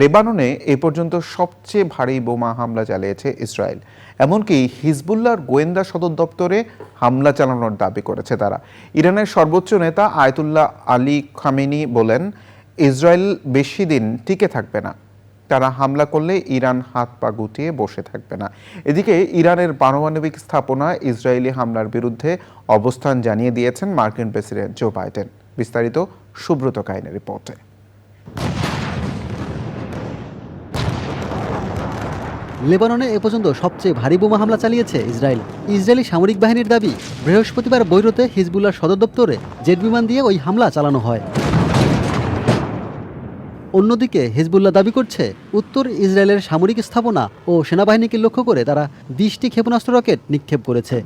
লেবাননে এ পর্যন্ত সবচেয়ে ভারী বোমা হামলা চালিয়েছে ইসরায়েল। এমনকি হিজবুল্লাহর গোয়েন্দা সদর দপ্তরে হামলা চালানোর দাবি করেছে তারা। ইরানের সর্বোচ্চ নেতা আয়তুল্লাহ আলী খামেনি বলেন, ইসরায়েল বেশি দিন টিকে থাকবে না। তারা হামলা করলে ইরান হাত পা গুটিয়ে বসে থাকবে না। এদিকে ইরানের পারমাণবিক স্থাপনা ইসরায়েলি হামলার বিরুদ্ধে অবস্থান জানিয়ে দিয়েছেন মার্কিন প্রেসিডেন্ট জো বাইডেন। বিস্তারিত সুব্রত কাহিনের রিপোর্টে। লেবাননে এ পর্যন্ত সবচেয়ে ভারী বোমা হামলা চালিয়েছে ইসরায়েল। ইসরায়েলি সামরিক বাহিনীর দাবি, বৃহস্পতিবার বৈরুতে হিজবুল্লাহ সদর দপ্তরে জেট বিমান দিয়ে ওই হামলা চালানো হয়। অন্যদিকে হিজবুল্লাহ দাবি করছে, উত্তর ইসরায়েলের সামরিক স্থাপনা ও সেনাবাহিনীকে লক্ষ্য করে তারা বিশটি ক্ষেপণাস্ত্র রকেট নিক্ষেপ করেছে।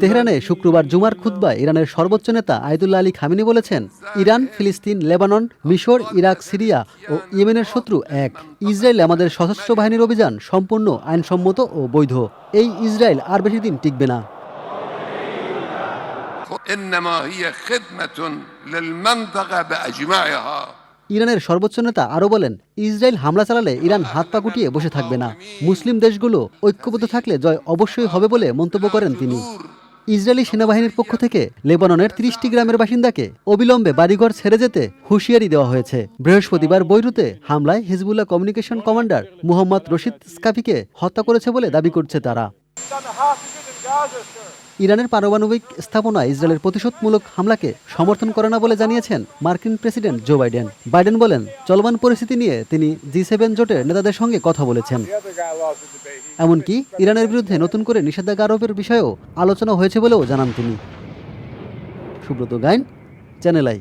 তেহরানে শুক্রবার জুমার খুতবায় ইরানের সর্বোচ্চ নেতা আয়তুল্লাহ আলী খামিনি বলেছেন ইরান ফিলিস্তিন লেবানন মিশর ইরাক সিরিয়া ও ইয়েমেনের শত্রু এক ইসরায়েল আমাদের সশস্ত্র বাহিনীর অভিযান সম্পূর্ণ আইনসম্মত ও বৈধ এই ইসরায়েল আর বেশি দিন টিকবে না انما هي خدمه للمنطقه باجمعها ইরানের সর্বোচ্চ নেতা আরও বলেন, ইসরায়েল হামলা চালালে ইরান হাত পা গুটিয়ে বসে থাকবে না। মুসলিম দেশগুলো ঐক্যবদ্ধ থাকলে জয় অবশ্যই হবে বলে মন্তব্য করেন তিনি। ইসরায়েলি সেনাবাহিনীর পক্ষ থেকে লেবাননের ত্রিশটি গ্রামের বাসিন্দাকে অবিলম্বে বাড়িঘর ছেড়ে যেতে হুঁশিয়ারি দেওয়া হয়েছে। বৃহস্পতিবার বৈরুতে হামলায় Hezbollah communication commander Muhammad Rashid স্কাফিকে হত্যা করেছে বলে দাবি করছে তারা। ইরানের পারমাণবিক স্থাপনা ইসরায়েলের প্রতিশোধমূলক হামলাকে সমর্থন করে না বলে জানিয়েছেন মার্কিন প্রেসিডেন্ট জো বাইডেন। বাইডেন বলেন, চলমান পরিস্থিতি নিয়ে তিনি জি সেভেন জোটের নেতাদের সঙ্গে কথা বলেছেন। এমনকি ইরানের বিরুদ্ধে নতুন করে নিষেধাজ্ঞা আরোপের বিষয়েও আলোচনা হয়েছে বলেও জানান তিনি। Subrata Gain, channel I.